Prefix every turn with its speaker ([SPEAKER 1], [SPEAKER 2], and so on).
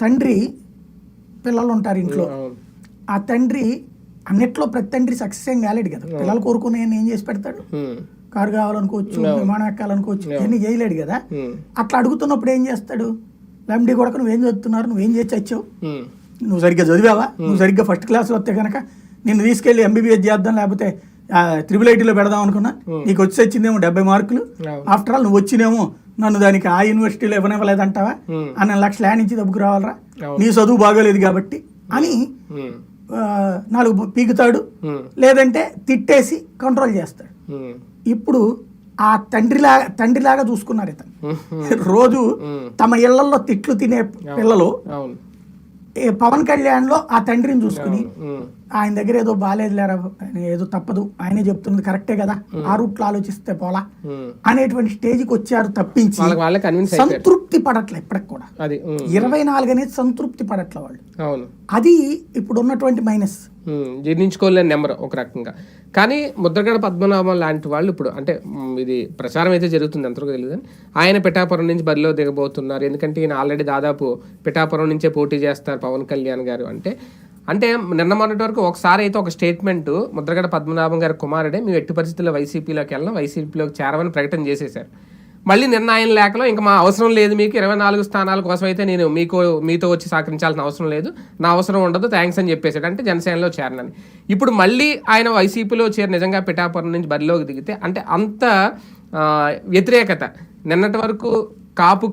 [SPEAKER 1] తండ్రి పిల్లలు ఉంటారు ఇంట్లో ఆ తండ్రి అన్నిట్లో ప్రతి తండ్రి సక్సెస్ ఏం కాలేడు కదా. పిల్లలు కోరుకునే ఏం చేసి పెడతాడు? కారు కావాలనుకోవచ్చు విమానం ఎక్కాలనుకోవచ్చు ఇవన్నీ చేయలేడు కదా. అట్లా అడుగుతున్నప్పుడు ఏం చేస్తాడు? లెమ్డీ కొడక నువ్వేం చదువుతున్నారు? నువ్వేం చేసి వచ్చావు నువ్వు సరిగ్గా చదివావా? నువ్వు సరిగ్గా ఫస్ట్ క్లాస్ వస్తే కనుక నిన్ను తీసుకెళ్ళి ఎంబీబీఎస్ చేద్దాం లేకపోతే త్రిబుల్ ఐటీలో పెడదాం అనుకున్నా నీకు వచ్చి వచ్చిందేమో డెబ్బై మార్కులు. ఆఫ్టర్ ఆల్ నువ్వు వచ్చినేమో నన్ను దానికి ఆ యూనివర్సిటీలో ఇవ్వనివ్వలేదంటావా? అన్న లక్షల నుంచి డబ్బుకు రావాలరా. నీ చదువు బాగోలేదు కాబట్టి అని నాలుగు పీకుతాడు. లేదంటే తిట్టేసి కంట్రోల్ చేస్తాడు. ఇప్పుడు ఆ తండ్రిలాగా తండ్రిలాగా చూసుకున్నారు ఇతను. రోజు తమ ఇళ్ళలో తిట్లు తినే పిల్లలు పవన్ కళ్యాణ్లో ఆ తండ్రిని చూసుకుని ఆయన దగ్గర ఏదో బాగాలేదు లేరా ఆయన ఏదో తప్పదు ఆయనే చెప్తున్నది కరెక్టే కదా ఆ రూట్లో ఆలోచిస్తే పోలా. అనేటువంటి స్టేజ్కి వచ్చారు తప్పించి సంతృప్తి పడట్లే ఇప్పటికి కూడా. ఇరవై నాలుగు అనేది సంతృప్తి పడట్ల వాళ్ళు. అది ఇప్పుడు ఉన్నటువంటి మైనస్
[SPEAKER 2] జీర్ణించుకోలేని నెంబర్ ఒక రకంగా. కానీ ముద్రగడ పద్మనాభం లాంటి వాళ్ళు ఇప్పుడు అంటే ఇది ప్రచారం అయితే జరుగుతుంది ఎంతవరకు తెలియదు కానీ ఆయన పిఠాపురం నుంచి బరిలో దిగబోతున్నారు. ఎందుకంటే ఈయన ఆల్రెడీ దాదాపు పిఠాపురం నుంచే పోటీ చేస్తారు పవన్ కళ్యాణ్ గారు. అంటే అంటే నిన్న మొన్నటి వరకు ఒకసారి అయితే ఒక స్టేట్మెంట్ ముద్రగడ పద్మనాభం గారి కుమారుడే మేము ఎట్టి పరిస్థితుల్లో వైసీపీలోకి వెళ్ళాం వైసీపీలోకి చేరమని ప్రకటన చేసేశారు. మళ్ళీ నిర్ణయం లేఖలో ఇంకా మా అవసరం లేదు మీకు ఇరవై నాలుగు స్థానాల కోసం అయితే నేను మీకు మీతో వచ్చి సహకరించాల్సిన అవసరం లేదు. నా అవసరం ఉండదు థ్యాంక్స్ అని చెప్పేసాడు అంటే జనసేనలో చేరనని. ఇప్పుడు మళ్ళీ ఆయన వైసీపీలో చేరి నిజంగా పిఠాపురం నుంచి బరిలోకి దిగితే అంటే అంత వ్యతిరేకత. నిన్నటి వరకు కాపు